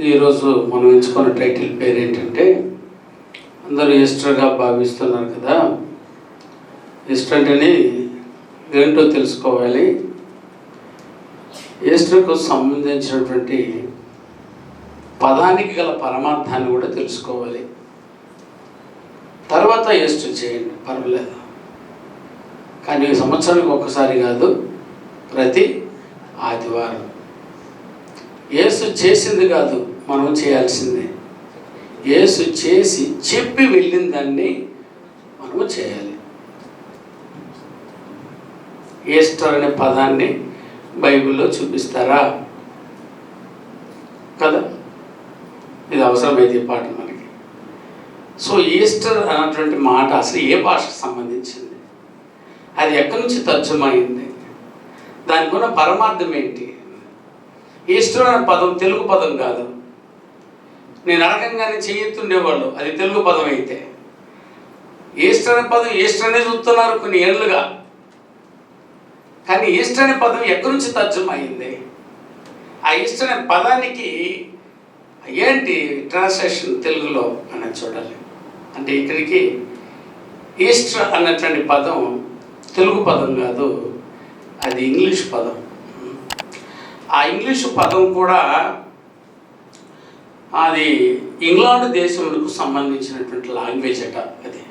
ఈరోజు మనం ఎంచుకున్న టైటిల్ పేరు ఏంటంటే అందరూ ఈస్టర్గా భావిస్తున్నారు కదా. ఈస్టర్ అంటేనే ఏంటో తెలుసుకోవాలి. ఈస్టర్కు సంబంధించినటువంటి పదానికి గల పరమార్థాన్ని కూడా తెలుసుకోవాలి. తర్వాత ఈస్టర్ చేయండి పర్వాలేదు. కానీ సంవత్సరానికి ఒక్కసారి కాదు ప్రతి ఆదివారం. యేసు చేసింది కాదు మనం చేయాల్సిందే. యేసు చేసి చెప్పి వెళ్ళిన దాన్ని మనము చేయాలి. ఈస్టర్ అనే పదాన్ని బైబిల్లో చూపిస్తారా? కదా? ఇది అవసరమైతే ఈ పాట మనకి. సో ఈస్టర్ అన్నటువంటి మాట అసలు ఏ భాషకు సంబంధించింది? అది ఎక్కడి నుంచి తర్జుమైంది దానికి ఉన్న పరమార్థం ఏంటి? ఈస్టర్ అనే పదం తెలుగు పదం కాదు. నేను అడగంగానే చేయెత్తుండేవాళ్ళు అది తెలుగు పదం అయితే. ఈస్టర్ అనే పదం ఈస్టర్ అనే చూస్తున్నారు కొన్ని ఏళ్ళుగా. కానీ ఈస్టర్ అనే పదం ఎక్కడి నుంచి తర్జుమైంది ఆ ఈస్టర్ అనే పదానికి ఏంటి ట్రాన్స్లేషన్ తెలుగులో అనేది చూడాలి. అంటే ఇక్కడికి ఈస్టర్ అన్నటువంటి పదం తెలుగు పదం కాదు అది ఇంగ్లీష్ పదం. ఆ ఇంగ్లీషు పదం కూడా అది ఇంగ్లాండ్ దేశములకు సంబంధించినటువంటి లాంగ్వేజ్ అట అది.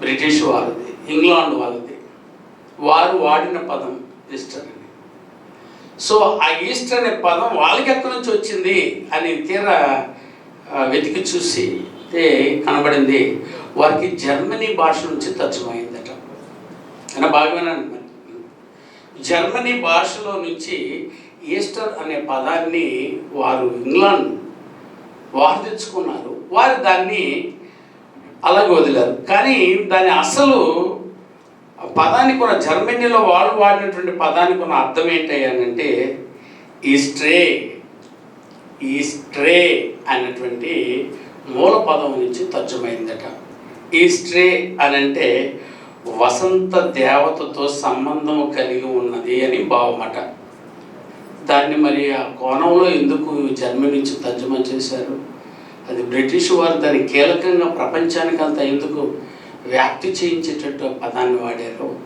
బ్రిటిష్ వారిది ఇంగ్లాండ్ వాళ్ళది. వారు వాడిన పదం ఈస్టర్ అని సో ఆ ఈస్టర్ అనే పదం వాళ్ళకి ఎక్కడి నుంచి వచ్చింది అని తీరా వెతికి చూసి కనబడింది. వారికి జర్మనీ భాష నుంచి తర్జుమైందట అని బాగా వినండి జర్మనీ భాషలో నుంచి ఈస్టర్ అనే పదాన్ని వారు ఇంగ్లాండ్ వారు తెచ్చుకున్నారు వారు దాన్ని అలాగే వదిలారు. కానీ దాని అసలు పదానికి ఉన్న జర్మనీలో వాళ్ళు వాడినటువంటి పదానికి ఉన్న అర్థం ఏంటంటే ఈస్ట్రే ఈస్ట్రే అనేటువంటి మూల పదం నుంచి తర్జమైందట. ఈస్ట్రే అని అంటే వసంత దేవతతో సంబంధం కలిగి ఉన్నది అని భావమట. దాన్ని మరి ఆ కోణంలో ఎందుకు జర్మనీ నుంచి తర్జుమా చేశారు? అది బ్రిటిష్ వారు దాన్ని కీలకంగా ప్రపంచానికి అంత ఎందుకు వ్యాప్తి చేయించేటట్టు ఆ పదాన్ని వాడారు?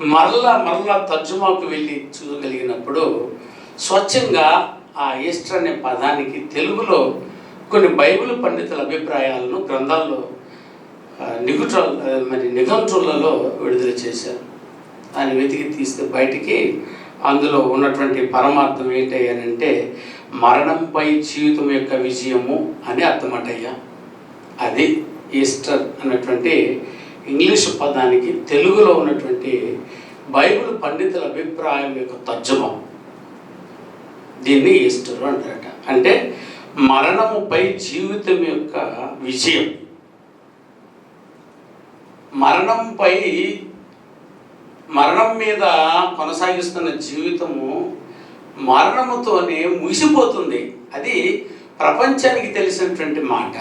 మరలా మరలా తర్జుమాకు వెళ్ళి చూడగలిగినప్పుడు స్వచ్ఛంగా ఆ ఈస్టర్ అనే పదానికి తెలుగులో కొన్ని బైబిల్ పండితుల అభిప్రాయాలను గ్రంథాల్లో ఆ, మరి నిఘంటులలో విడుదల చేశారు. దాన్ని వెతికి తీస్తే బయటికి అందులో ఉన్నటువంటి పరమార్థం ఏంటయ్యానంటే మరణంపై జీవితం యొక్క విజయము అని అర్థమటయ్యా. అది ఈస్టర్ అన్నటువంటి ఇంగ్లీష్ పదానికి తెలుగులో ఉన్నటువంటి బైబిల్ పండితుల అభిప్రాయం యొక్క తర్జుమా. దీన్ని ఈస్టర్ అంటారట. అంటే మరణముపై జీవితం యొక్క విజయం. మరణంపై మరణం మీద కొనసాగిస్తున్న జీవితము మరణముతోనే ముగిసిపోతుంది. అది ప్రపంచానికి తెలిసినటువంటి మాట.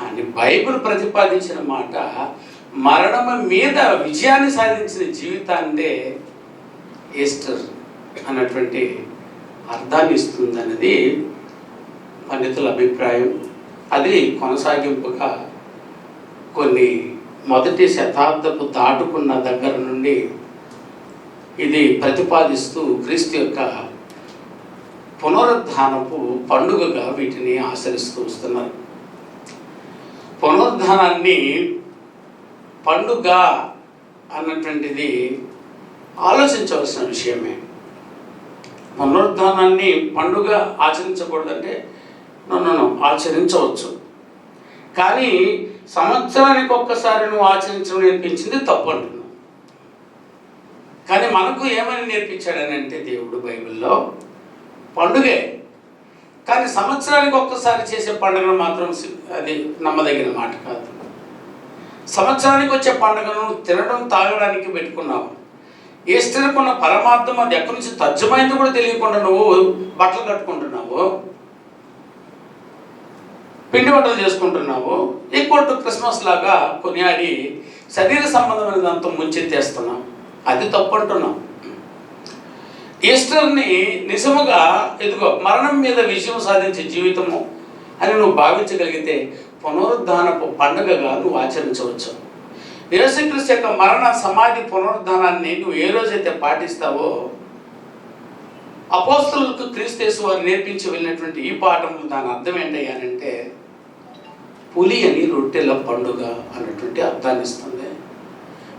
కానీ బైబిల్ ప్రతిపాదించిన మాట మరణము మీద విజయాన్ని సాధించిన జీవితాన్నే ఈస్టర్ అన్నటువంటి అర్థాన్ని ఇస్తుంది అన్నది పండితుల అభిప్రాయం. అది కొనసాగింపుగా కొన్ని మొదటి శతాబ్దపు దాటుకున్న దగ్గర నుండి ఇది ప్రతిపాదిస్తూ క్రీస్తు యొక్క పునరుద్ధానపు పండుగగా వీటిని ఆచరిస్తూ వస్తున్నారు. పునరుద్ధానాన్ని పండుగ అన్నటువంటిది ఆలోచించవలసిన విషయమే. పునరుద్ధానాన్ని పండుగ ఆచరించకూడదంటే నన్ను ఆచరించవచ్చు. కానీ సంవత్సరానికి ఒక్కసారి నువ్వు ఆచరించడం నేర్పించింది తప్పు అంటున్నావు. కానీ మనకు ఏమని నేర్పించాడని అంటే దేవుడు బైబిల్లో పండుగే. కానీ సంవత్సరానికి ఒక్కసారి చేసే పండుగను మాత్రం అది నమ్మదగిన మాట కాదు. సంవత్సరానికి వచ్చే పండుగను తినడం తాగడానికి పెట్టుకున్నావు. ఈస్టర్కున్న పరమార్థం అది ఎక్కడి నుంచి తజ్జమైంది కూడా తెలియకుండా నువ్వు బట్టలు కట్టుకుంటున్నావు. పిండి వంటలు చేసుకుంటున్నావు ఈక్వల్ టు క్రిస్మస్ లాగా కొనియాడి శరీర సంబంధమైన దాంతో ముంచెత్తేస్తున్నాం అది తప్పు అంటున్నాం ఈస్టర్ని నిజముగా ఇదిగో మరణం మీద విజయం సాధించే జీవితము అని నువ్వు భావించగలిగితే పునరుద్ధానపు పండుగగా నువ్వు ఆచరించవచ్చు. యేసుక్రీస్తు యొక్క మరణ సమాధి పునరుద్ధానాన్ని నువ్వు ఏ రోజైతే పాటిస్తావో అపోస్తులకు క్రీస్తు వారు నేర్పించి వెళ్ళినటువంటి ఈ పాఠము దాని అర్థం ఏంటయ్యానంటే పులి అని రొట్టెల పండుగ అన్నటువంటి అర్థాన్ని ఇస్తుంది.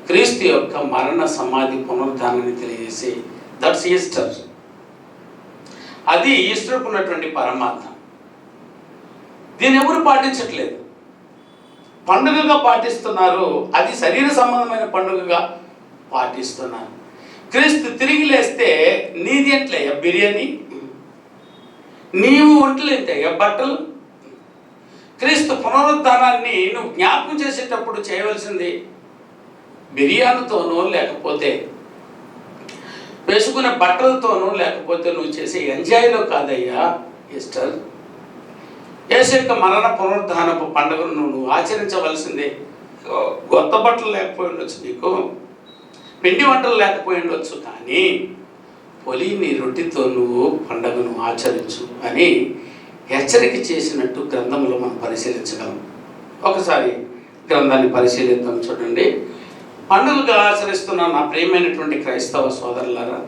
క్రీస్తు యొక్క మరణ సమాధి పునరుద్ధానాన్ని తెలియజేసి దట్స్ ఈస్టర్ అది ఈస్టర్కు ఉన్నటువంటి పరమార్థం. దీన్ని ఎవరు పాటించట్లేదు? పండుగగా పాటిస్తున్నారు అది శరీర సంబంధమైన పండుగగా పాటిస్తున్నారు. క్రీస్తు తిరిగి లేస్తే నీది ఎట్లయ్యా? బిర్యానీ? నీవు ఒంట్లేంటయ్యా బట్టలు? క్రీస్తు పునరుద్ధానాన్ని నువ్వు జ్ఞాపకం చేసేటప్పుడు చేయవలసింది బిర్యానీతోనో లేకపోతే వేసుకునే బట్టలతోనూ లేకపోతే నువ్వు చేసే ఎంజాయ్లో కాదయ్యా ఈస్టర్ యేసు యొక్క మరణ పునరుద్ధానపు పండుగను నువ్వు ఆచరించవలసిందే. కొత్త బట్టలు లేకపోయి ఉండొచ్చు నీకు పిండి వంటలు లేకపోయి ఉండొచ్చు కానీ పొలిని రొట్టెతో నువ్వు పండుగను ఆచరించు అని హెచ్చరిక చేసినట్టు గ్రంథంలో మనం పరిశీలించగలం. ఒకసారి గ్రంథాన్ని పరిశీలిద్దాం చూడండి. పండుగగా ఆచరిస్తున్న నా ప్రియమైనటువంటి క్రైస్తవ సోదరులారా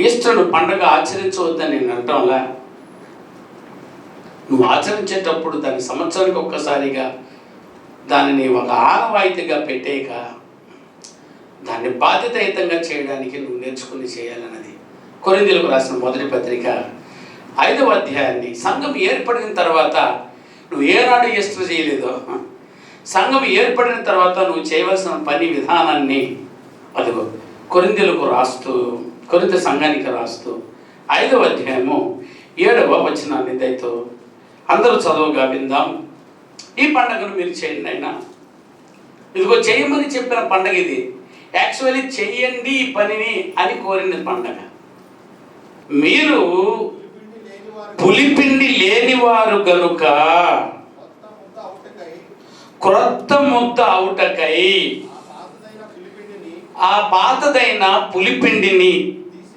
ఈస్టర్ను పండుగ ఆచరించవద్దని నేను అంటాంలా నువ్వు ఆచరించేటప్పుడు దాని సంవత్సరానికి ఒక్కసారిగా దానిని ఒక ఆనవాయితీగా పెట్టేయక దాన్ని బాధ్యతాయుతంగా చేయడానికి నువ్వు నేర్చుకుని చేయాలన్నది కొరిందీలకు రాసిన మొదటి పత్రిక ఐదవ అధ్యాయాన్ని. సంఘం ఏర్పడిన తర్వాత నువ్వు ఏనాడు ఎస్ట్ర చేయలేదో? సంఘం ఏర్పడిన తర్వాత నువ్వు చేయవలసిన పని విధానాన్ని అదిగో కొరిందెలకు రాస్తూ కొరింత సంఘానికి రాస్తూ ఐదవ అధ్యాయము ఏడవ వచనాన్ని దయతో అందరూ చదువుగా విందాం. ఈ పండుగను మీరు చేయండి అయినా ఇదిగో చేయమని చెప్పిన పండగ ఇది. యాక్చువల్లీ చెయ్యండి ఈ పనిని అని కోరిన పండగ. మీరు లేనివారు గనుక క్రొత్త ముద్ద అవుటకై ఆ పాతదైన పులిపిండిని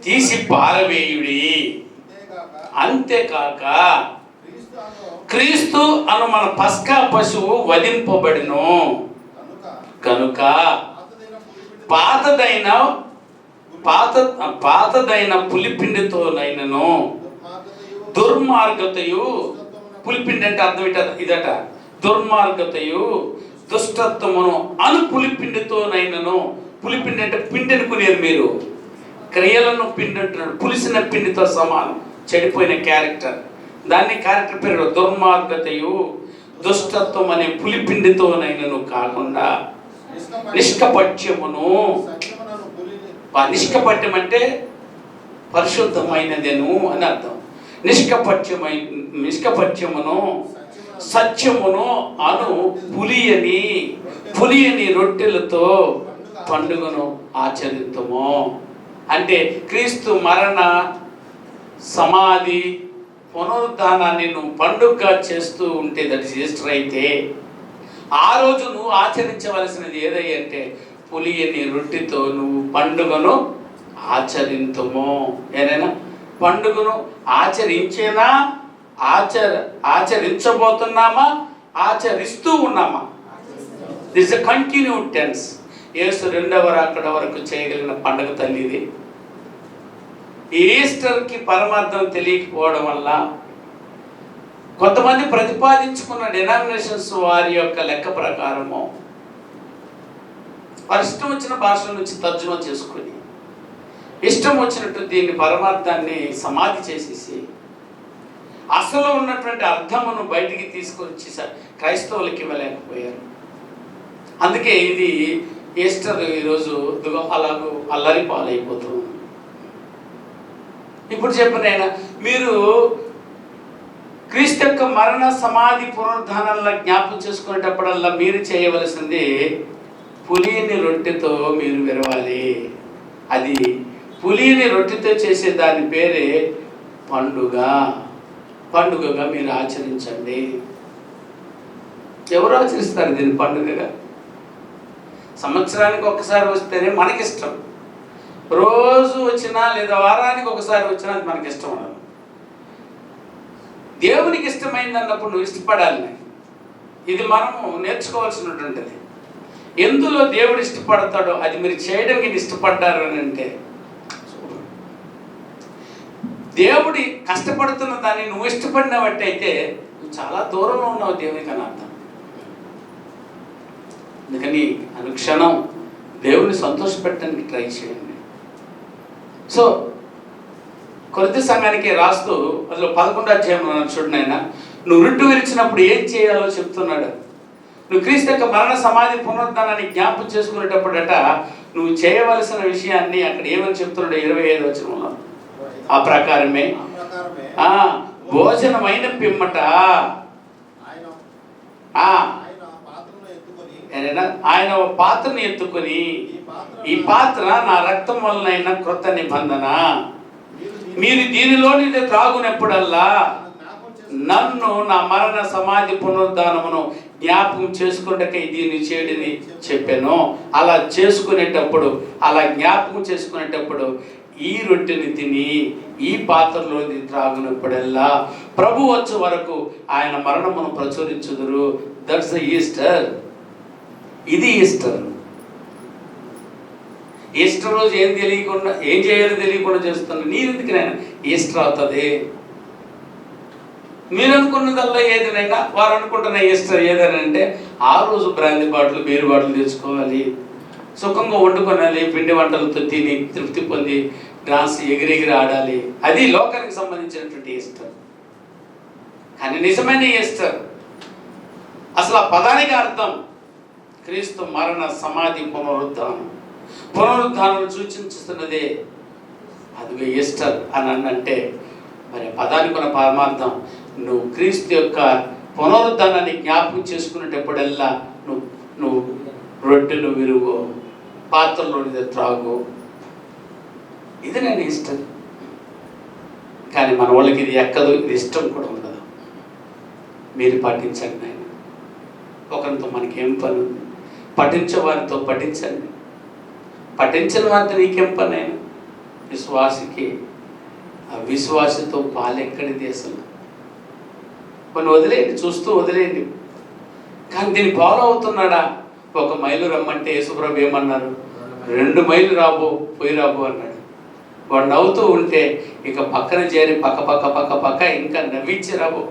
తీసి పారవేయుడి. అంతేకాక క్రీస్తు అను మన పస్కా పశువు వధింపబడిను. కనుక పాతదైన పాత పాతదైన పులిపిండితోనైనను దుర్మార్గతయు పులిపిండి అంటే అర్థం ఏంట? ఇదట దుర్మార్గతయు దుష్టత్వమును అను పులిపిండితోనైనను పులిపిండి అంటే పిండి అనుకునేరు మీరు. క్రియలను పిండి అంటున్నాడు పులిసిన పిండితో సమానం. చెడిపోయిన క్యారెక్టర్. దాన్ని క్యారెక్టర్ పేరు దుర్మార్గతయు దుష్టత్వం అనే పులిపిండితోనైనను కాకుండా నిష్కపట్యమును. ఆ నిష్కపట్యం అంటే పరిశుద్ధమైనదెను అని అర్థం. నిష్కపట్యమై నిష్కపట్యమును సత్యమును అను పులియని పులియని రొట్టెలతో పండుగను ఆచరిద్దాము అంటే క్రీస్తు మరణ సమాధి పునరుద్ధానాన్ని నువ్వు పండుగ చేస్తూ ఉంటే దట్ ఇస్ ఈస్టర్ అయితే ఆ రోజు నువ్వు ఆచరించవలసినది ఏదై అంటే పులియని రొట్టెతో నువ్వు పండుగను ఆచరింతుము. ఏదైనా? పండుగను ఆచరించేనా? ఆచర ఆచరించబోతున్నామా? ఆచరిస్తూ ఉన్నామా? This a continue tense. Yesu రెండవ అక్కడ వరకు చేయగలిగిన పండుగ తల్లి ఇది. ఈస్టర్కి పరమార్థం తెలియకపోవడం వల్ల కొంతమంది ప్రతిపాదించుకున్న డినామినేషన్స్ వారి యొక్క లెక్క ప్రకారము వారి ఇష్టం వచ్చిన భాషల నుంచి తర్జుమా చేసుకుని ఇష్టం వచ్చినట్టు దీన్ని పరమార్థాన్ని సమాధి చేసేసి అసలు ఉన్నటువంటి అర్థమును బయటికి తీసుకొచ్చి స- క్రైస్తవులకి ఇవ్వలేకపోయారు. అందుకే ఇది ఈస్టర్ ఈరోజు ఇదిగో అలాగూ అల్లరి పాలైపోతూ ఇప్పుడు చెప్పిన ఆయన మీరు క్రీస్తు యొక్క మరణ సమాధి పునరుద్ధానంలో జ్ఞాపకం చేసుకునేటప్పుడల్లా మీరు చేయవలసింది పులిని రొట్టెతో మీరు విరవాలి. అది పులిని రొట్టెతో చేసే దాని పేరే పండుగ. పండుగగా మీరు ఆచరించండి. ఎవరు ఆచరిస్తారు దీన్ని పండుగగా? సంవత్సరానికి ఒకసారి వస్తేనే మనకిష్టం. రోజు వచ్చినా లేదా వారానికి ఒకసారి వచ్చినా అది మనకి ఇష్టం ఉండదు. దేవునికి ఇష్టమైంది అన్నప్పుడు నువ్వు ఇష్టపడాలి. ఇది మనము నేర్చుకోవాల్సినటువంటిది. ఎందులో దేవుడు ఇష్టపడతాడో అది మీరు చేయడానికి ఇష్టపడ్డారు అని అంటే దేవుడి కష్టపడుతున్న దాన్ని నువ్వు ఇష్టపడినవట్టయితే నువ్వు చాలా దూరంలో ఉన్నావు దేవునికి అని అర్థం. అందుకని అనుక్షణం దేవుని సంతోషపెట్టడానికి ట్రై చేయండి. సో కొద్ది సంఘానికి రాస్తూ అందులో పదకొండు అధ్యాయంలో చూడండి ఆయన నువ్వు రుట్టు విరిచినప్పుడు ఏం చేయాలో చెప్తున్నాడు. నువ్వు క్రీస్తు యొక్క మరణ సమాధి పునరుద్ధానాన్ని జ్ఞాపకం చేసుకునేటప్పుడట నువ్వు చేయవలసిన విషయాన్ని అక్కడ ఏమని చెప్తున్నాడు ఇరవై ఐదు వచనంలో. ఆ ప్రకారమే. ఆ భోజనమైన పిమ్మట. ఆయన ఆయన పాత్రను ఎత్తుకొని ఒక పాత్రని ఎత్తుకొని ఈ పాత్ర నా రక్తం వలనైన క్రొత్త నిబంధన. మీరు దీనిలోని త్రాగునప్పుడల్లా నన్ను నా మరణ సమాధి పునరుద్ధానమును జ్ఞాపకం చేసుకున్నకై దీన్ని చేయడని చెప్పాను. అలా చేసుకునేటప్పుడు అలా జ్ఞాపకం చేసుకునేటప్పుడు ఈ రొట్టెని తిని ఈ పాత్రలోని త్రాగునప్పుడల్లా ప్రభు వచ్చే వరకు ఆయన మరణమును ప్రచురించుదురు. దట్స్ ద ఈస్టర్ ఇది ఈస్టర్ ఈస్టర్ రోజు ఏం తెలియకుండా ఏం చేయాలో తెలియకుండా చేస్తున్నా నేను ఎందుకు నేను ఈస్టర్ అవుతుంది. మీరు అనుకున్నదల్లా ఏదైనా వారు అనుకుంటున్న ఈస్టర్ ఏదైనా అంటే ఆ రోజు బ్రాంది బాటిల్ బీరు బాటిల్ తెచ్చుకోవాలి. సుఖంగా వండుకొనాలి పిండి వంటలతో తిని తృప్తి పొంది డాన్స్ ఎగిరెగిరి ఆడాలి. అది లోకానికి సంబంధించినటువంటి ఈస్టర్ కానీ నిజమైన ఈస్టర్ అసలు ఆ పదానికి అర్థం క్రీస్తు మరణ సమాధి పునరుద్ధానం. పునరుద్ధానం సూచించుతున్నదే అది ఈస్టర్ అని అంటే మరి పదానికి ఉన్న పరమార్థం నువ్వు క్రీస్తు యొక్క పునరుద్ధానాన్ని జ్ఞాపకం చేసుకునేటప్పుడల్లా నువ్వు నువ్వు రొట్టెను విరుగు పాత్రలోనిది త్రాగు ఇది నేను ఇష్టం. కానీ మన వాళ్ళకి ఇది ఎక్కదు ఇది ఇష్టం కూడా ఉండదు. మీరు పాటించండి నాయన. ఒకరితో మనకేం పని ఉంది? పఠించే వారితో పఠించండి. పఠించిన వారితో నీకేం పని అయినా విశ్వాసికి. ఆ విశ్వాసతో పాలెక్కడిది అసలు? కొన్ని వదిలేయండి చూస్తూ వదిలేయండి. కానీ దీన్ని ఫాలో అవుతున్నాడా? ఒక మైలు రమ్మంటే యేసుప్రభు ఏమన్నారు? రెండు మైలు రాబో పోయి రాబో అన్నాడు. వాడు నవ్వుతూ ఉంటే ఇక పక్కన చేరి పక్క పక్క పక్క పక్క ఇంకా నవ్వించి రావు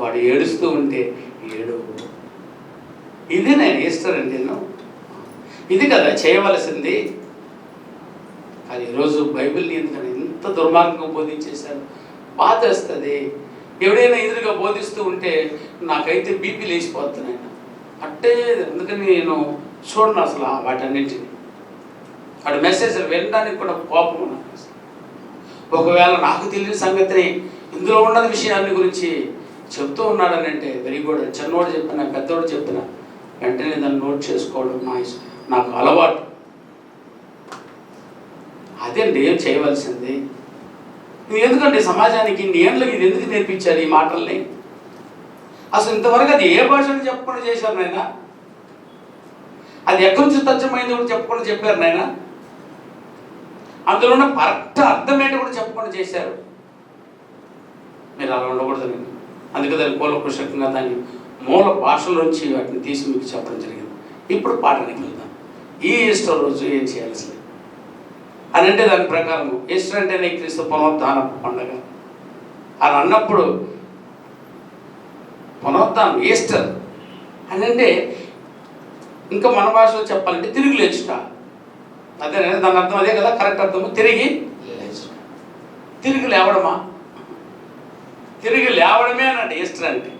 వాడు ఏడుస్తూ ఉంటే ఏడు. ఇది నేను ఈస్టర్ నేను ఇది కదా చేయవలసింది. కానీ ఈరోజు బైబిల్ని ఎందుకని ఎంత దుర్మార్గంగా బోధించేశారు? బాధ వస్తుంది ఎవడైనా ఎదురుగా బోధిస్తూ ఉంటే నాకైతే బీపీ లేచిపోతున్నాయి అంటే అందుకని నేను చూడను అసలు ఆ వాటన్నింటిని. వాడి మెసేజ్ వినడానికి కూడా కోపం ఒకవేళ నాకు తెలియని సంగతిని ఇందులో ఉన్న విషయాన్ని గురించి చెప్తూ ఉన్నాడని అంటే వెరీ గుడ్. చిన్నోడు చెప్పిన పెద్దోడు చెప్పిన వెంటనే దాన్ని నోట్ చేసుకోవడం నా ఇష్టం. నాకు అలవాటు. అదండి ఏం చేయవలసింది? నువ్వు ఎందుకంటే సమాజానికి ఇన్ని ఏళ్ళకి ఇది ఎందుకు నేర్పించారు ఈ మాటల్ని? అసలు ఇంతవరకు అది ఏ భాషను చెప్పకుండా చేశారు నాయన? అది ఎక్కడి నుంచి తచ్చమైంది కూడా చెప్పకుండా చెప్పారు నాయనా? అందులో ఉన్న కరెక్ట్ అర్థం ఏంటో కూడా చెప్పకుండా చేశారు. మీరు అలా ఉండకూడదు అందుకే అందుకే దాన్ని కూలకృషకంగా దాన్ని మూల భాషలోంచి వాటిని తీసి మీకు చెప్పడం జరిగింది. ఇప్పుడు పాఠానికి వెళ్దాం. ఈ ఈస్టర్ రోజు ఏం చేయాలి అసలు? అని అంటే దాని ప్రకారం ఈస్టర్ అంటేనే క్రీస్తు పునరుద్ధాన పండగ. అని అన్నప్పుడు పునరుద్ధానం ఈస్టర్ అని అంటే ఇంకా మన భాషలో చెప్పాలంటే తిరిగి లేచుట అదే దాని అర్థం అదే కదా కరెక్ట్ అర్థము. తిరిగి తిరిగి లేవడమా? తిరిగి లేవడమే అనండి ఈస్టర్ అంటే.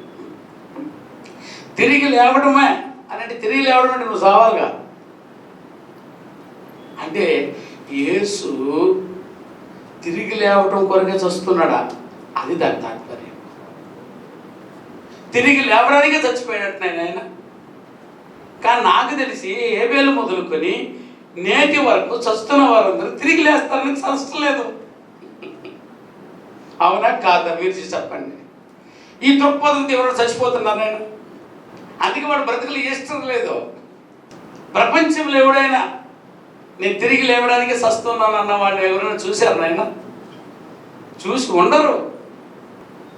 తిరిగి లేవడమే అనంటే తిరిగి లేవడం అంటే నువ్వు సావాలిగా అంటే యేసు తిరిగి లేవటం కొరకే చస్తున్నాడా? అది దాని తాత్పర్యం. తిరిగి లేవడానికే చచ్చిపోయాడట ఆయన కానీ నాకు తెలిసి ఏబేలు మొదలుకొని నేటి వరకు చస్తున్న వారందరూ తిరిగి లేస్తారని చస్తలేదు అవునా కాదా? మీరు చెప్పండి. ఈ దృక్పథం ఎవరు చచ్చిపోతున్నారు నేను అందుకే వాడు బ్రతుకులు ఇష్టం లేదు. ప్రపంచంలో ఎవడైనా నేను తిరిగి లేవడానికి సస్తున్నాను అన్న వాడిని ఎవరైనా చూశారు నాయన? చూసి ఉండరు.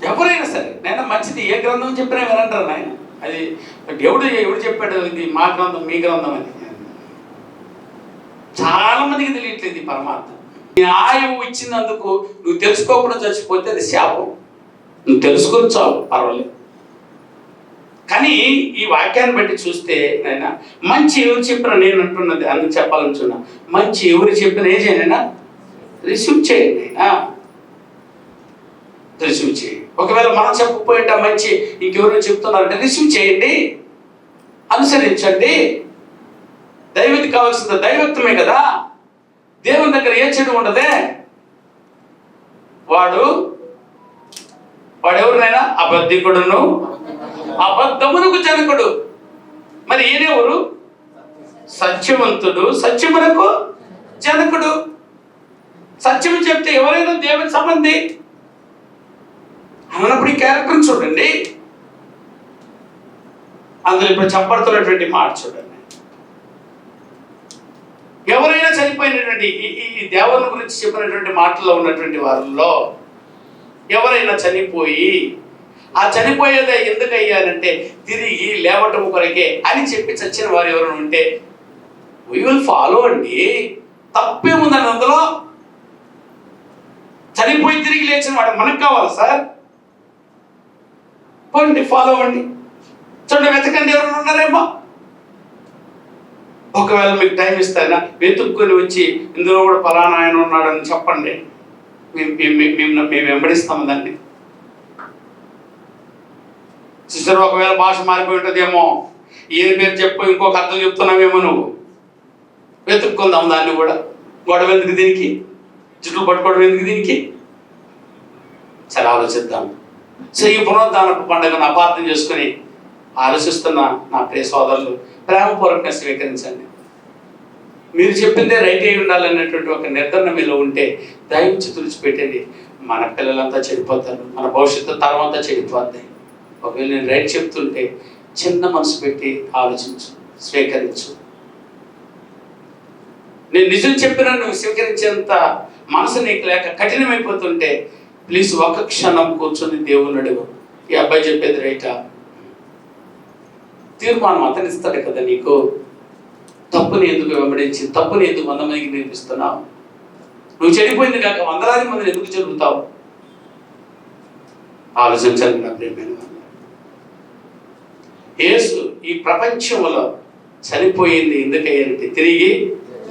ఎవరైనా సరే. నేను మంచిది ఏ గ్రంథం చెప్పినా వినంటారు నాయన. అది దేవుడు ఎవడు చెప్పాడు ఇది మా గ్రంథం మీ గ్రంథం అని. చాలా మందికి తెలియట్లేదు ఈ పరమాత్మ నీ ఆయువు ఇచ్చినందుకు నువ్వు తెలుసుకోకుండా చచ్చిపోతే అది శాపం. నువ్వు తెలుసుకుని చావు పర్వాలేదు. కానీ ఈ వాక్యాన్ని బట్టి చూస్తే నాయన మంచి ఎవరు చెప్పినా నేను అంటున్నది అని చెప్పాలనుకున్నా మంచి ఎవరు చెప్పినా ఏం చేయనైనా రిసీవ్ చేయండి రిసీవ్ చేయండి ఒకవేళ మనం చెప్పకపోయింటే మంచి ఇంకెవరు చెప్తున్నారంటే రిసీవ్ చేయండి. అనుసరించండి. దైవతి కావాల్సింది దైవత్వమే కదా? దేవుని దగ్గర ఏ చెడు ఉండదే? వాడు వాడు ఎవరినైనా అబద్ధికుడును. అబద్ధమునకు జనకుడు. మరి ఈయనెవరు సత్యవంతుడు. సత్యమునకు జనకుడు. సత్యము చెప్తే ఎవరైనా దేవుని సంబంధి? అన్నప్పుడు ఈ క్యారెక్టర్ చూడండి. అందులో ఇప్పుడు చెప్పడుతున్నటువంటి మాట చూడండి. ఎవరైనా చనిపోయినటువంటి ఈ- ఈ- దేవుని గురించి చెప్పినటువంటి మాటల్లో ఉన్నటువంటి వారిలో ఎవరైనా చనిపోయి ఆ చనిపోయేదే ఎందుకు అయ్యారంటే తిరిగి లేవటం కొరకే అని చెప్పి చచ్చిన వారు ఎవరైనా ఉంటే వీ విల్ ఫాలో అండి. తప్పేముందని అందులో? చనిపోయి తిరిగి లేచిన వాడు మనకు కావాలి సార్? పోండి ఫాలో అవ్వండి చూడండి వెతకండి ఎవరైనా ఉన్నారేమో. ఒకవేళ మీకు టైం ఇస్తాయినా వెతుక్కుని వచ్చి ఇందులో కూడా ఫలానా ఆయన ఉన్నాడని చెప్పండి. మేము మేము- మేము మేము- వెంబడిస్తాము దాన్ని. సిస్టర్ ఒకవేళ భాష మారిపోయి ఉంటుందేమో ఈయన పేరు చెప్పు ఇంకొక అర్థం చెప్తున్నావేమో నువ్వు. వెతుక్కుందాం దాన్ని కూడా. గొడవ ఎందుకు దీనికి? జుట్లు పట్టుకోవడం ఎందుకు దీనికి? సరే ఆలోచిద్దాం. సో ఈ పునరుద్ధాన పండుగను అపార్థం చేసుకుని ఆలోచిస్తున్న నా ప్రియ సోదరులు ప్రేమపూర్వకంగా స్వీకరించండి. మీరు చెప్పిందే రైట్ అయి ఉండాలన్నటువంటి ఒక నిర్ధారణ మీలో ఉంటే దయించి తుడిచిపెట్టండి మన పిల్లలంతా చెడిపోతారు మన భవిష్యత్తు తరం అంతా చెడిపోద్ది. ఒకవేళ నేను రైట్ చెప్తుంటే చిన్న మనసు పెట్టి ఆలోచించు స్వీకరించు. నేను నిజం చెప్పినా నువ్వు స్వీకరించేంత మనసు నీకు లేక కఠినమైపోతుంటే ప్లీజ్ ఒక క్షణం కూర్చొని దేవుని అడుగు. ఈ అబ్బాయి చెప్పేది రైటా తీర్మానం అతను ఇస్తాడు కదా నీకు? తప్పుని ఎందుకు వెంబడించి తప్పుని ఎందుకు వంద మందికి నేర్పిస్తున్నావు? నువ్వు చెడిపోయింది కాక వందలాది మందిని ఎందుకు చెబుతావు ఆలోచించాలి నా ప్రేమైన యేసు ఈ ప్రపంచంలో చనిపోయింది ఎందుకయ్యంటే తిరిగి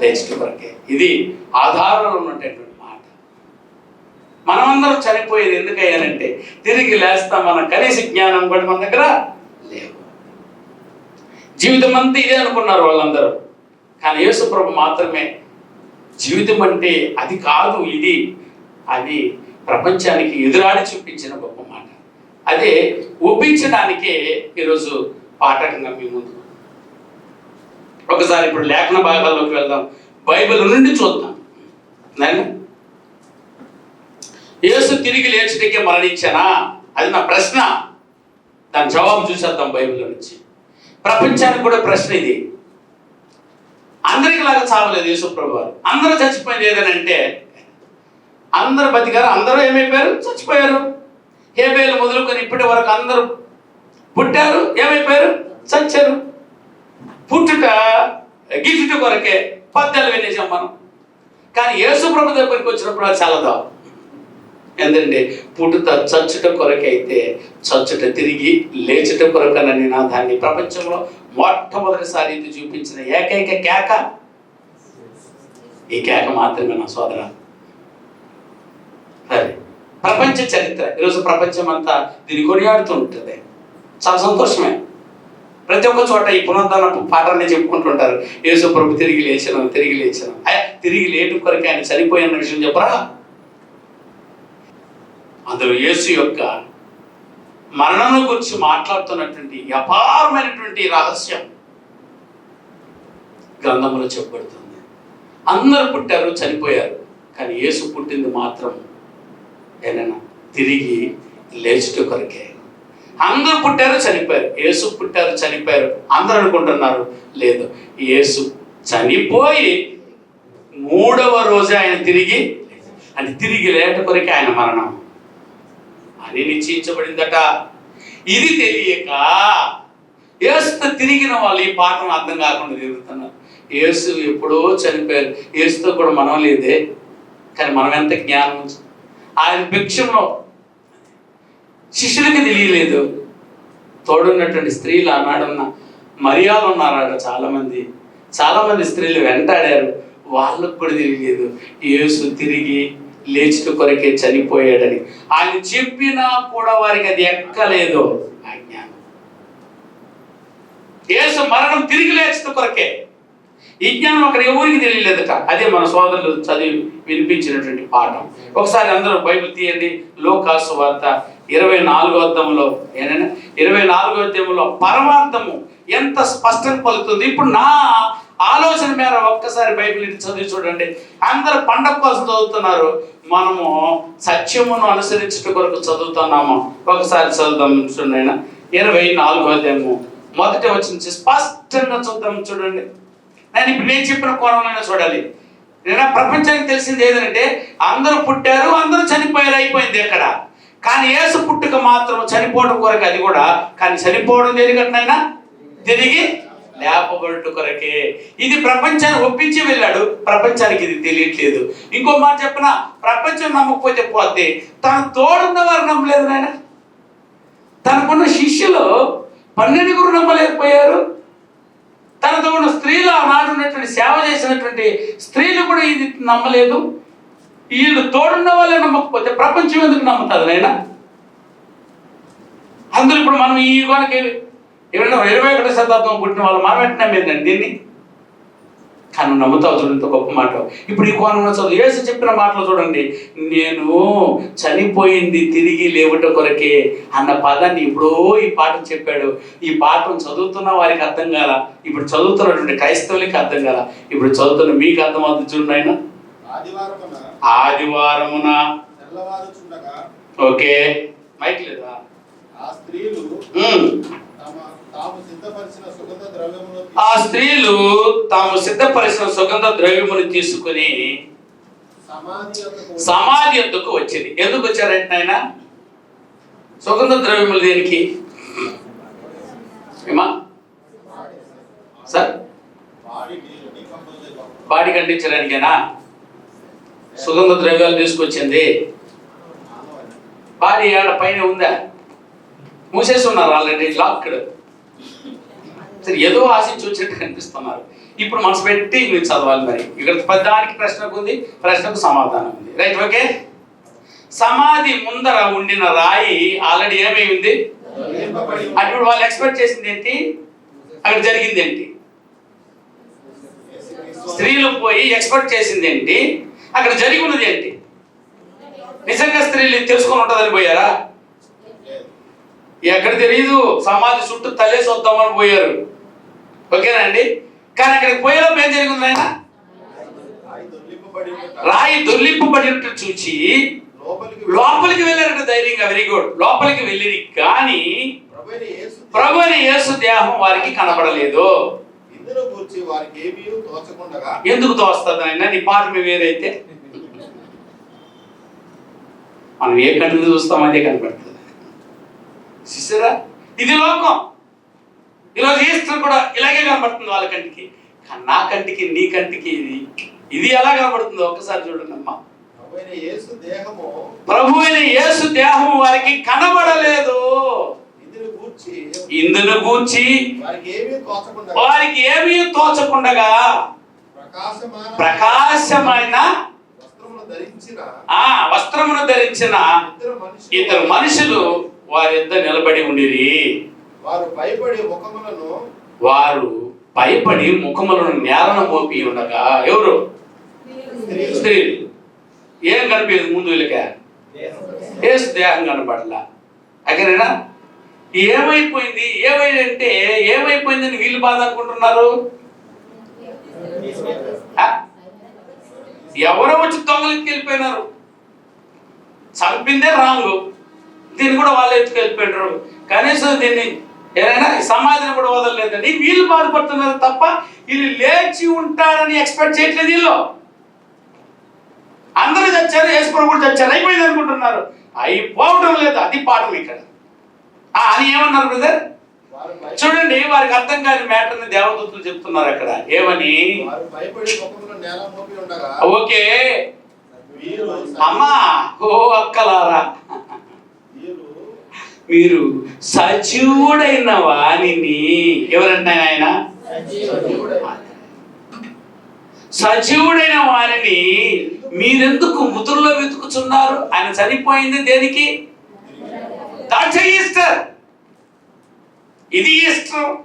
లేచిన వరకే. ఇది ఆధారంలో ఉన్నటువంటి మాట. మనమందరం చనిపోయేది ఎందుకయ్యానంటే తిరిగి లేస్తామన్న కనీస జ్ఞానం కూడా మన దగ్గర జీవితం అంతా ఇదే అనుకున్నారు వాళ్ళందరూ. కానీ యేసుప్రభు మాత్రమే జీవితం అంటే అది కాదు ఇది. అది ప్రపంచానికి ఎదురాడి చూపించిన గొప్ప మాట. అదే ఒప్పించడానికే ఈరోజు పాఠకంగా మీ ముందు ఒకసారి ఇప్పుడు లేఖన భాగాల్లోకి వెళ్దాం. బైబిల్ నుండి చూద్దాం. నేను యేసు తిరిగి లేచుటకే మరణించానా? అది నా ప్రశ్న. దాని జవాబు చూసేద్దాం బైబిల్ నుంచి. ప్రపంచానికి కూడా ప్రశ్న ఇది. అందరికి లాగా చావలేదు యేసుప్రభు వారు అందరూ చచ్చిపోయింది ఏదనంటే అందరు బతికారు అందరూ ఏమైపోయారు? చచ్చిపోయారు. హేబేలు మొదలుకొని ఇప్పటి వరకు అందరూ పుట్టారు ఏమైపోయారు? చచ్చారు. పుట్టుట గిట్టుట కొరకే పద్యాలు వినేసాం మనం. కానీ యేసు ప్రభు దగ్గరికి వచ్చినప్పుడు అది చల్లదా ఎందుకంటే పుట్టుట చచ్చుట కొరకైతే చచ్చుట తిరిగి లేచుట కొరకన నినాదాన్ని ప్రపంచంలో మొట్టమొదటిసారి ఇది చూపించిన ఏకైక కేక? ఈ కేక మాత్రమే నా సోదర. సరే. ప్రపంచ చరిత్ర. ఈరోజు ప్రపంచం అంతా దీన్ని కొనియాడుతూ ఉంటుంది. చాలా సంతోషమే. ప్రతి ఒక్క చోట ఈ పునరుద్ధరణ పాఠాన్ని చెప్పుకుంటుంటారు. యేసు ప్రభు తిరిగి లేచిన తిరిగి లేచిన తిరిగి లేటు కొరకే ఆయన చనిపోయిన విషయం చెప్పరా? అందులో యేసు యొక్క మరణం గురించి మాట్లాడుతున్నటువంటి అపారమైనటువంటి రహస్యం గ్రంథంలో చెప్పబడుతుంది. అందరూ పుట్టారు చనిపోయారు కానీ యేసు పుట్టింది మాత్రం ఏదైనా తిరిగి లేచుట కొరకే. అందరూ పుట్టారు చనిపోయారు. యేసు పుట్టారు చనిపోయారు. అందరూ అనుకుంటున్నారు లేదు. యేసు చనిపోయి మూడవ రోజు ఆయన తిరిగి అంటే తిరిగి లేట కొరకే ఆయన మరణం. అని నిశ్చయించబడిందట ఇది తెలియక ఏసుతో తిరిగిన వాళ్ళు ఈ పాఠం అర్థం కాకుండా తిరుగుతున్నారు. యేసు ఎప్పుడో చనిపోయారు. యేసుతో కూడా మనం లేదే కానీ మనం ఎంత జ్ఞానం ఆయన భిక్షంలో శిష్యులకి తెలియలేదు. తోడున్నటువంటి స్త్రీలు ఆనాడున్న మర్యాద ఉన్నారాడ చాలామంది. చాలామంది స్త్రీలు వెంటాడారు. వాళ్ళకు కూడా తెలియలేదు. యేసు తిరిగి లేచిన కొరకే చనిపోయాడని. ఆయన చెప్పినా కూడా వారికి అది ఎక్కలేదు ఆ జ్ఞానం. యేసు మరణం తిరిగి లేచిన కొరకే. ఈ జ్ఞానం అక్కడ ఎవరికి తెలియలేదట? అదే మన సోదరులు చదివి వినిపించినటువంటి పాఠం. ఒకసారి అందరూ బైబిల్ తీయండి. లోకాసు వార్త ఇరవై నాలుగో అర్థంలో ఏనైనా? ఇరవై నాలుగో అధ్యాయంలో పరమార్థము ఎంత స్పష్టంగా పలుకుతుంది? ఇప్పుడు నా ఆలోచన మేర ఒక్కసారి బైబిల్ చదివి చూడండి. అందరూ పండగ కోసం చదువుతున్నారు. మనము సత్యమును అనుసరించట కొరకు చదువుతున్నాము. ఒకసారి చదువుదాం చూడండి ఇరవై నాలుగో అధ్యాయము. మొదటి వచ్చింది స్పష్టంగా చూద్దాం చూడండి. నేను ఇప్పుడు నేను చెప్పిన కోణంలోనే చూడాలి. నేను ప్రపంచానికి తెలిసింది ఏదంటే అందరూ పుట్టారు అందరూ చనిపోయారు అయిపోయింది అక్కడ కానీ యేసు పుట్టుక మాత్రం చనిపోవడం కొరకు అది కూడా కానీ చనిపోవడం దేనికట్నైనా తిరిగి లేపబడుట కొరకే ఇది ప్రపంచాన్ని ఒప్పించి వెళ్ళాడు. ప్రపంచానికి ఇది తెలియట్లేదు. ఇంకో మాట చెప్పిన? ప్రపంచం నమ్మకపోతే పోతే తన తోడున్న వారు నమ్మలేదు నాయన. తనకున్న శిష్యులు పన్నెండుగురు నమ్మలేకపోయారు. తనతో ఉన్న స్త్రీలు ఆనాడు ఉన్నటువంటి సేవ చేసినటువంటి స్త్రీలు కూడా ఇది నమ్మలేదు. వీళ్ళు తోడున్న వాళ్ళే నమ్మకపోతే ప్రపంచం ఎందుకు నమ్ముతుంది నాయన? అందులో ఇప్పుడు మనం ఈ యుగానికి ఎవరైనా ఇరవై ఒకటో శతాబ్దం పుట్టిన వాళ్ళు మనం నమ్మేదండి దీన్ని? కానీ నమ్ముతావు చూడండి గొప్ప మాట. ఇప్పుడు ఈ కోణంలో చదువు యేసు చెప్పిన మాటలు చూడండి. నేను చనిపోయింది తిరిగి లేవుట కొరకే అన్న పదాన్ని ఇప్పుడో ఈ పాఠం చెప్పాడు. ఈ పాఠం చదువుతున్న వారికి అర్థం కాల. ఇప్పుడు చదువుతున్నటువంటి క్రైస్తవులకి అర్థం కాల. ఇప్పుడు చదువుతున్న మీకు అర్థం అవుతుంది చూడండి ఆయన ఆదివారమున ఓకే. మైక్ లేదా? ఆ స్త్రీలు ఆ స్త్రీలు తాము సిద్ధపరిచిన సుగంధ ద్రవ్యమును తీసుకుని సమాధి ఎందుకు వచ్చింది. ఎందుకు వచ్చారంటే ఆయన? సుగంధ ద్రవ్యములు దేనికి? ఏమా? సార్. బాడీ కంటించడానికేనా? సుగంధ ద్రవ్యాలు తీసుకొచ్చింది. బాడీ ఆడ పైన ఉందా? మూసేసి ఉన్నారు ఆల్రెడీ లాక్డ్. సరే ఏదో ఆశించి వచ్చినట్టు కనిపిస్తున్నారు. ఇప్పుడు మనసు పెట్టి మీరు చదవాలి మరి. ఇక్కడ పదానికి ప్రశ్నకు ఉంది ప్రశ్నకు సమాధానం ఉంది. రైట్ ఓకే సమాధి ముందర ఉండిన రాయి ఆల్రెడీ ఏమై ఉంది? అటువంటి వాళ్ళు ఎక్స్పెక్ట్ చేసింది ఏంటి? అక్కడ జరిగింది ఏంటి? స్త్రీలు పోయి ఎక్స్పెక్ట్ చేసింది ఏంటి? అక్కడ జరిగి ఉన్నది ఏంటి? నిజంగా స్త్రీలు తెలుసుకొని ఉంటుందని పోయారా? ఎక్కడ తెలియదు సమాధి చుట్టూ తల్లేసి వద్దామని పోయారు. ఓకేనండి కానీ అక్కడికి పోయేలోపు ఏం జరిగింది ఆయన రాయి దొర్లింపబడి ఉండుట. చూచి లోపలికి లోపలికి వెళ్ళారంట ధైర్యంగా వెరీ గుడ్ లోపలికి వెళ్ళి కానీ ప్రభువైన యేసు ప్రభు అని యేసు దేహం వారికి కనబడలేదు. ఎందుకు తోస్తుంది ఆయన నీ పాఠం వేరైతే. మనం ఏ కంటిని చూస్తాం అదే కనబడుతుంది చూసారా ఇది లోకం. ఈరోజు ఈస్టర్ కూడా ఇలాగే కనబడుతుంది వాళ్ళ కంటికి. నా కంటికి నీ కంటికి ఇది ఇది ఎలా కనబడుతుందో ఒక్కసారి చూడండి అమ్మా ప్రభువైన యేసు దేహము ప్రభు అయిన యేసు దేహం వారికి కనబడలేదు. ఇందును గూర్చి వారికి ఏమీ తోచకుండగా ప్రకాశమాన వస్త్రమును ధరించిన ఇద్దరు మనుషులు వారిద్దరు నిలబడి ఉండిరి? వారు భయపడి ముఖములను వారు భయపడి ముఖములను నేలన మోపి ఉండగా ఎవరు? స్త్రీలు. ఏం కనిపించదు ముందు వీళ్ళక? ఏసు దేహం కనపడలా? అక్కడేనా? ఏమైపోయింది? ఏమైందంటే ఏమైపోయిందని వీళ్ళు బాధ అనుకుంటున్నారు? ఎవరో వచ్చి దొంగలకి వెళ్ళిపోయినారు. చంపిందే రాంగ్ దీన్ని కూడా వాళ్ళు ఎత్తుకెళ్ళిపోయినారు కనీసం దీన్ని ఏదైనా సమాధిని కూడా వదలలేదండి. వీళ్ళు బాధపడుతున్నారు తప్ప వీళ్ళు లేచి ఉంటారని ఎక్స్పెక్ట్ చేయట్లేదు వీళ్ళు. అందరూ చచ్చారు యేసుప్రభు కూడా చచ్చారు అయిపోయింది అనుకుంటున్నారు. అయిపోవడం లేదు అది పాఠం ఇక్కడ. అని ఏమన్నారు బ్రదర్ చూడండి వారికి అర్థం కాని మ్యాటర్ని దేవదూతులు చెప్తున్నారు అక్కడ. ఏమని? ఓకే. అమ్మా ఓ అక్కలారా. మీరు సజీవుడైన వాణిని ఎవరంటే ఆయన? సజీవుడైన వారిని మీరెందుకు ముదురులో వెతుకుతున్నారు? ఆయన చనిపోయింది దేనికి? That's Easter. ఇది ఈస్టర్.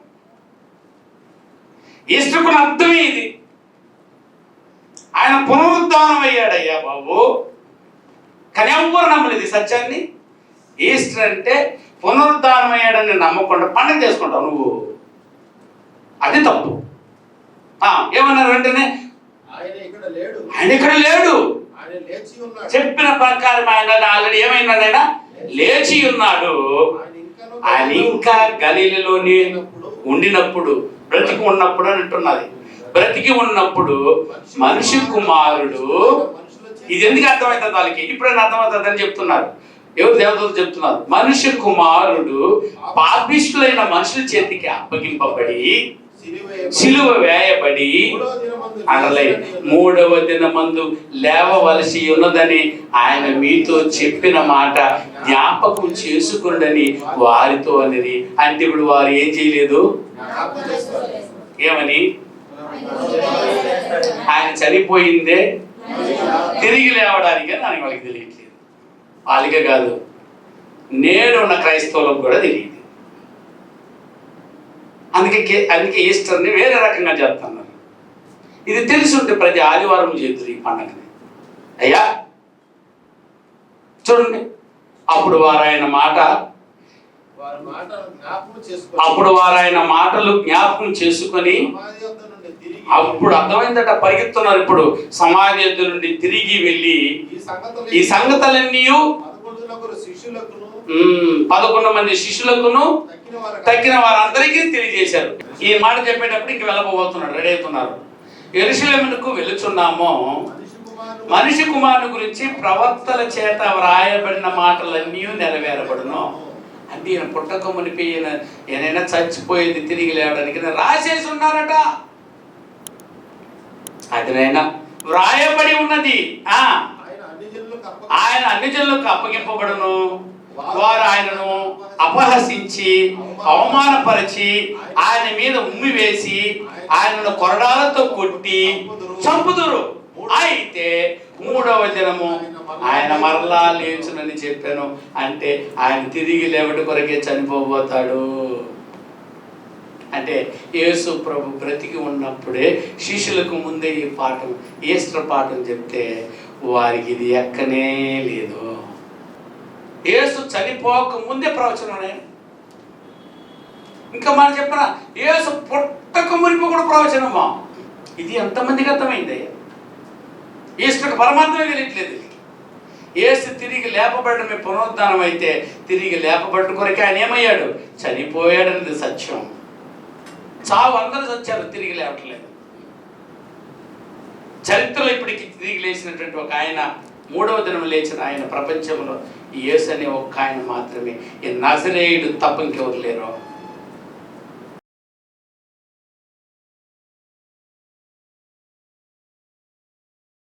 ఈస్టర్కు అర్థమే ఇది. ఆయన పునరుద్ధానం అయ్యాడయ్యా బాబు. కానీ ఎవ్వరు నమ్మలేదు సత్యాన్ని. ఈస్టర్ అంటే పునరుద్ధానం అయ్యాడని నమ్మకుండా పండుగ చేసుకుంటావు నువ్వు. అది తప్పు. ఆ, ఏమన్నారు వెంటనే? ఆయన ఇక్కడ లేడు. చెప్పిన ప్రకారం ఆయన ఆల్రెడీ ఏమైనాడు ఆయన? లేచి ఉన్నాడు. ఆయన ఇంకా గలీలలోనే ఉండినప్పుడు. బ్రతికి ఉన్నప్పుడు అని అంటున్నది. బ్రతికి ఉన్నప్పుడు మనిషి కుమారుడు. ఇది ఎందుకు అర్థమవుతుంది వాళ్ళకి? ఇప్పుడైనా అర్థమవుతుందని చెప్తున్నారు. ఎవరు దేవతలు చెప్తున్నారు? మనిషి కుమారుడు పాపిష్టులైన మనుషుల చేతికి అప్పగింపబడి సిలువ వేయబడి అనలే మూడవ దినమందు లేవవలసి ఉన్నదని ఆయన మీతో చెప్పిన మాట జ్ఞాపకం చేసుకున్నదని వారితో అనేది అంటే ఇప్పుడు వారు ఏం చేయలేదు? ఏమని? ఆయన చనిపోయిందే? తిరిగి లేవడానికి అని వాళ్ళకి తెలియట్లేదు. వాళ్ళకే కాదు. నేడున్న క్రైస్తవులకు కూడా తెలియదు. అందుకే అందుకే ఈస్టర్ని వేరే రకంగా చేస్తున్నారు. ఇది తెలిసి ఉంటే ప్రతి ఆదివారం చేద్దరు ఈ పండగని. అయ్యా! చూడండి. అప్పుడు వారు ఆయన మాట అప్పుడు వారు ఆయన మాటలు జ్ఞాపకం చేసుకొని అప్పుడు అర్థమైందట పరిగెత్తున్నారు ఇప్పుడు సమాధి యొద్ద నుండి తిరిగి వెళ్ళి ఈ సంగతులు ఈ సంగతులన్నీ పదకొండు మంది శిష్యులకును తక్కిన వారు తక్కిన వారందరికీ తెలియజేశారు. ఈ మాట చెప్పేటప్పుడు ఇంక వెళ్ళబోతున్నాడు రెడీ అవుతున్నారు. ఎరుశలేమునకు వెళుచున్నామో. మనిషి కుమారుని గురించి ప్రవక్తల చేత వ్రాయబడిన మాటలన్నీ నెరవేరబడును. అంటే ఈయన పుట్టక మునిపి ఈయన ఏనైనా చచ్చిపోయేది తిరిగి లేవడానికి రాసేసి ఉన్నారట. అదినైనా వ్రాయబడి ఉన్నది. ఆ. ఆయన అన్ని జనులకు అప్పగింపబడును. వారు ఆయనను అపహసించి అవమానపరిచి ఆయన మీద ఉమ్మి వేసి ఆయనను కొరడాలతో కొట్టి చంపుదురు. అయితే మూడవ దినము ఆయన మరలా లేచునని చెప్పాను. అంటే ఆయన తిరిగి లేవటి కొరకే చనిపోబోతాడు. అంటే యేసు ప్రభు బ్రతికి ఉన్నప్పుడే శిష్యులకు ముందే ఈ పాఠం ఈస్టర్ పాఠం చెప్తే వారికి ఇది ఎక్కనే లేదు. యేసు చనిపోక ముందే ప్రవచనమే ఇంకా మనం చెప్పిన యేసు పుట్టక మునిపు కూడా ప్రవచనమా? ఇది ఎంతమందికి అర్థమైంది ఈస్టర్కి పరమాత్మే తెలియట్లేదు. ఏసు తిరిగి లేపబడమే పునరుద్ధానం అయితే తిరిగి లేపబడ్డ కొరకే ఆయన ఏమయ్యాడు? చనిపోయాడనేది సత్యం. చావు అందరూ చచ్చారు తిరిగి లేవట్లేదు. చరిత్రలో ఇప్పటికి తిరిగి లేచినటువంటి ఒక ఆయన మూడవ దినం లేచిన ఆయన ప్రపంచంలో ఈ యేసు అనే ఒక్క ఆయన మాత్రమే. ఈ నజరేయుడు తప్ప ఇంకెవరు లేరు.